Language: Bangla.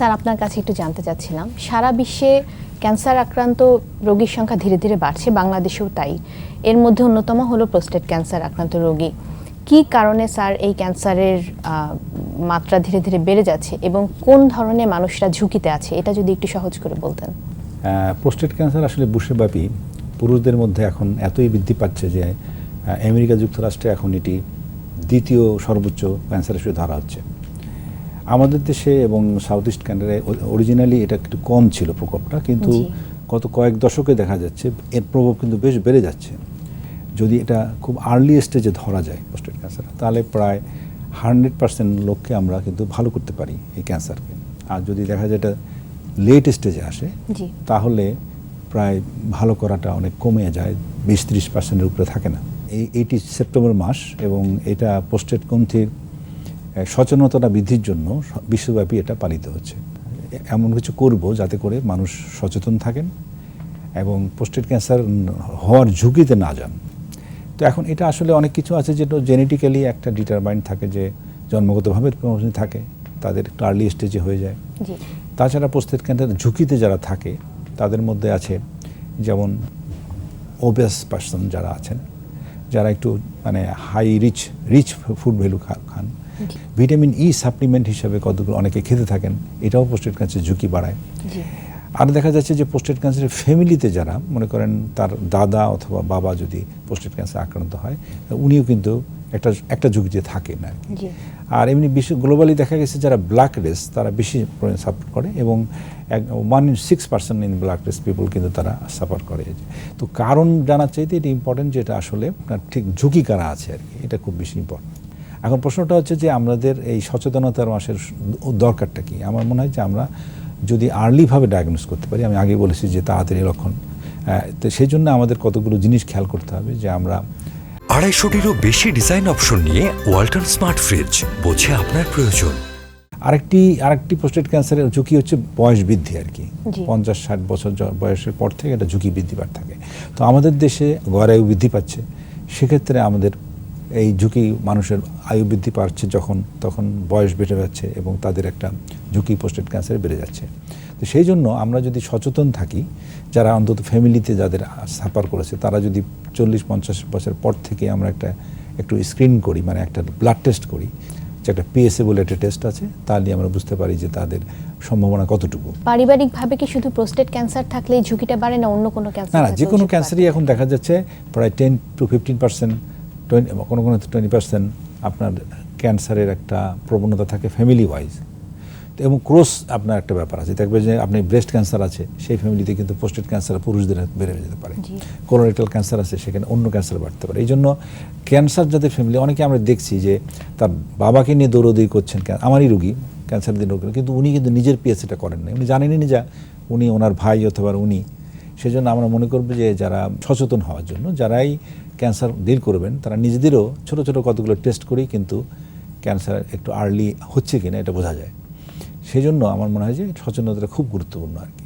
স্যার, আপনার কাছে একটু জানতে চাচ্ছিলাম। সারা বিশ্বে ক্যান্সার আক্রান্ত রোগীর সংখ্যা ধীরে ধীরে বাড়ছে, বাংলাদেশেও তাই। এর মধ্যে অন্যতম হলো প্রোস্টেট ক্যান্সার আক্রান্ত রোগী। কি কারণে স্যার এই ক্যান্সারের মাত্রা ধীরে ধীরে বেড়ে যাচ্ছে এবং কোন ধরনের মানুষরা ঝুঁকিতে আছে? এটা যদি একটু সহজ করে বলতেন। প্রোস্টেট ক্যান্সার আসলে বিশ্বব্যাপী পুরুষদের মধ্যে এখন এতই বৃদ্ধি পাচ্ছে যে আমেরিকা যুক্তরাষ্ট্রে এখন এটি দ্বিতীয় সর্বোচ্চ ক্যান্সার হিসেবে ধরা হচ্ছে। আমাদের দেশে এবং সাউথ ইস্ট ক্যান্ডারে অরিজিনালি এটা একটু কম ছিল প্রকোপটা কিন্তু। গত কয়েক দশকে দেখা যাচ্ছে এর প্রভাব কিন্তু বেশ বেড়ে যাচ্ছে। যদি এটা খুব আর্লি স্টেজে ধরা যায় প্রোস্টেট ক্যান্সার তাহলে প্রায় হান্ড্রেড পার্সেন্ট লোককে আমরা কিন্তু ভালো করতে পারি এই ক্যান্সারকে আর যদি দেখা যায় এটা লেট স্টেজে আসে তাহলে প্রায় ভালো করাটা অনেক কমে যায় বিশ ত্রিশ পার্সেন্টের উপরে থাকে না। এই এইটি সেপ্টেম্বর মাস এবং এটা গ্রন্থির আহ, সচেতনতা বৃদ্ধির জন্য বিশ্বব্যাপী এটা পালিত হচ্ছে। এমন কিছু করব যাতে করে মানুষ সচেতন থাকেন এবং পোস্টেড ক্যান্সার হওয়ার ঝুঁকিতে না যান। তো এখন এটা আসলে অনেক কিছু আছে যেটা জেনেটিক্যালি একটা ডিটারমাইন্ড থাকে যে জন্মগতভাবে থাকে তাদের একটু আর্লি স্টেজে হয়ে যায়। তাছাড়া প্রস্তেট ক্যান্সার ঝুঁকিতে যারা থাকে তাদের মধ্যে আছে যেমন ওবেস পার্সন যারা আছেন যারা একটু মানে high rich rich food value খান। ভিটামিন ই সাপ্লিমেন্ট হিসাবে কতগুলো অনেকে খেতে থাকেন এটাও প্রস্টেট ক্যান্সার ঝুঁকি বাড়ায়। আর দেখা যাচ্ছে যে প্রস্টেট ক্যান্সারের ফ্যামিলিতে যারা মনে করেন তার দাদা অথবা বাবা যদি প্রস্টেট ক্যান্সার আক্রান্ত হয় উনিও কিন্তু একটা একটা ঝুঁকিতে থাকেন আর কি। আর এমনি বিশ্ব গ্লোবালি দেখা গেছে যারা ব্ল্যাক রেস তারা বেশি সাপোর্ট করে এবং one in six percent in black race people কিন্তু তারা সাপোর্ট করে। তো কারণ জানার চাইতে এটা ইম্পর্টেন্ট যেটা আসলে আপনার ঠিক ঝুঁকি কারা আছে আর কি এটা খুব বেশি ইম্পর্টেন্ট এখন প্রশ্নটা হচ্ছে যে আমাদের এই সচেতনতার মাসের দরকারটা কি? আমার মনে হয় যে আমরা যদি আর্লিভাবে ডায়াগনোস করতে পারি আমি আগে বলেছি যে তাড়াতাড়ি লক্ষণ তো সেই জন্য আমাদের কতগুলো জিনিস খেয়াল করতে হবে যে আমরা আড়াইশোটিরও বেশি ডিজাইন অপশন নিয়ে ওয়ালটন স্মার্ট ফ্রিজ বোঝে আপনার প্রয়োজন। আরেকটি আরেকটি প্রোস্টেট ক্যান্সারের ঝুঁকি হচ্ছে বয়স বৃদ্ধি আর কি। পঞ্চাশ ষাট বছর বয়সের পর থেকে এটা ঝুঁকি বৃদ্ধি পার থাকে। তো আমাদের দেশে গড়ায়ু বৃদ্ধি পাচ্ছে। সেক্ষেত্রে আমাদের এই ঝুঁকি মানুষের আয়ু বৃদ্ধি পাচ্ছে যখন তখন বয়স বেড়ে যাচ্ছে এবং তাদের একটা ঝুঁকি প্রোস্টেট ক্যান্সারে বেড়ে যাচ্ছে। তো সেই জন্য আমরা যদি সচেতন থাকি যারা অন্তত ফ্যামিলিতে যাদের সাফার করেছে তারা যদি চল্লিশ পঞ্চাশ বছর পর থেকে আমরা একটা একটু স্ক্রিন করি মানে একটা ব্লাড টেস্ট করি যে একটা পিএসএ বলে একটা টেস্ট আছে তাহলে আমরা বুঝতে পারি যে তাদের সম্ভাবনা কতটুকু। পারিবারিকভাবে কি শুধু প্রোস্টেট ক্যান্সার থাকলে ঝুঁকিটা বাড়ে না অন্য কোনো ক্যান্সার না যে কোনো ক্যান্সারই এখন দেখা যাচ্ছে প্রায় ten to fifteen percent twenty কোনো কোনো টোয়েন্টি পার্সেন্ট আপনার ক্যান্সারের একটা প্রবণতা থাকে ফ্যামিলি ওয়াইজ তো এবং ক্রস আপনার একটা ব্যাপার আছে। দেখবে যে আপনি ব্রেস্ট ক্যান্সার আছে সেই ফ্যামিলিতে কিন্তু পোস্টেড ক্যান্সার পুরুষদের বেড়ে যেতে পারে। জি। কোলোরেক্টাল ক্যান্সার আছে সেখানে অন্য ক্যান্সার বাড়তে পারে। এই জন্য ক্যান্সার যাদের ফ্যামিলি অনেকে আমরা দেখছি যে তার বাবাকে নিয়ে দৌড়দৌড়ি করছেন আমারই রুগী ক্যান্সার দিয়ে রোগী কিন্তু উনি কিন্তু নিজের পিএসিটা করেন না উনি জানেনই না যা উনি ওনার ভাই অথবা উনি। সেজন্য আমরা মনে করব যে যারা সচেতন হওয়ার জন্য যারাই ক্যান্সার ডিল করবেন, তারা নিজেদেরও ছোট ছোট কতগুলো টেস্ট করেই কিন্তু ক্যান্সার একটু আর্লি হচ্ছে কিনা এটা বোঝা যায়। সেই জন্য আমার মনে হয় যে সচেতনতাটা খুব গুরুত্বপূর্ণ আর কি।